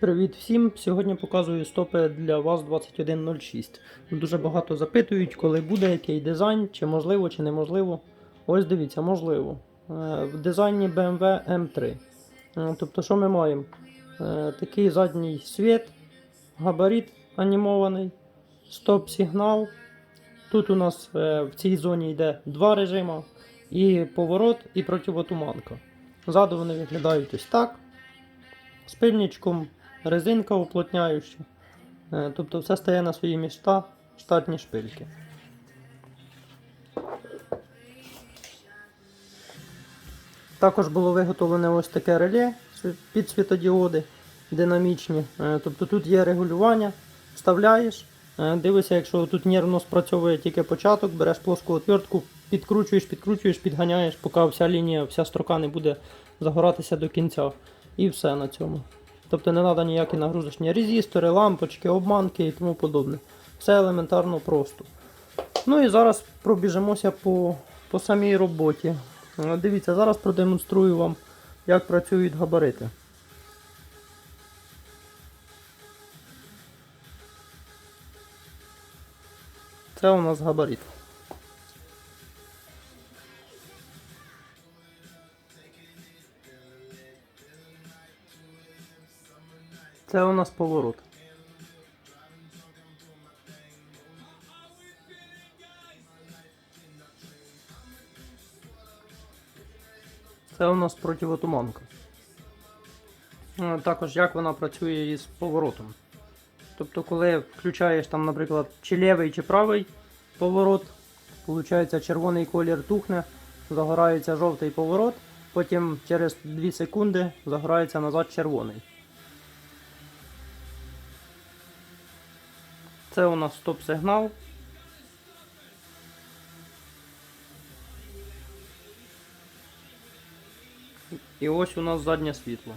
Привіт всім! Сьогодні показую стопи для ВАЗ-2106. Дуже багато запитують, коли буде який дизайн, чи можливо, чи неможливо. Ось дивіться, можливо. Е, В дизайні BMW M3. Е, Тобто, що ми маємо? Е, Такий задній світ, габарит анімований, стоп-сигнал. Тут у нас в цій зоні йде два режима: і поворот, і противотуманка. Ззаду вони виглядають ось так. З пильничком, резинка уплотняюча. Е, Тобто все стає на свої міста, штатні шпильки. Також було виготовлене ось таке реле під світодіоди динамічні. Е, Тобто тут є регулювання, вставляєш, е, дивишся, якщо тут нервно спрацьовує тільки початок, береш плоску отвертку, підкручуєш, підкручуєш, підганяєш, поки вся лінія, вся строка не буде загоратися до кінця. І все на цьому. Тобто не треба ніякі нагрузочні резистори, лампочки, обманки і тому подобне. Все елементарно просто. Ну і зараз пробіжимося по, по самій роботі. Е, Дивіться, зараз продемонструю вам, як працюють габарити. Це у нас габарит. Це у нас поворот. Це у нас противотуманка. Е, Також як вона працює із поворотом. Тобто, коли включаєш там, наприклад, чи лівий, чи правий поворот, виходить червоний колір тухне, загорається жовтий поворот, потім через 2 секунди загорається назад червоний. Це у нас стоп-сигнал. І ось у нас заднє світло.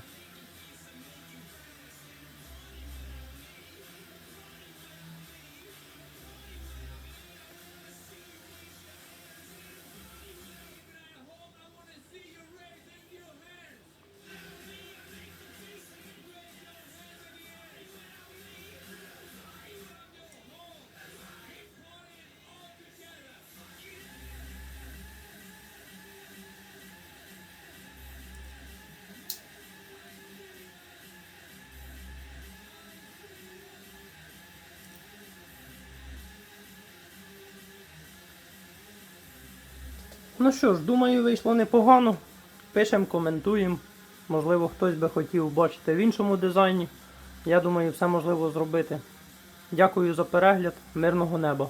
Ну що ж, думаю, вийшло непогано. Пишемо, коментуємо. Можливо, хтось би хотів бачити в іншому дизайні. Я думаю, все можливо зробити. Дякую за перегляд. Мирного неба.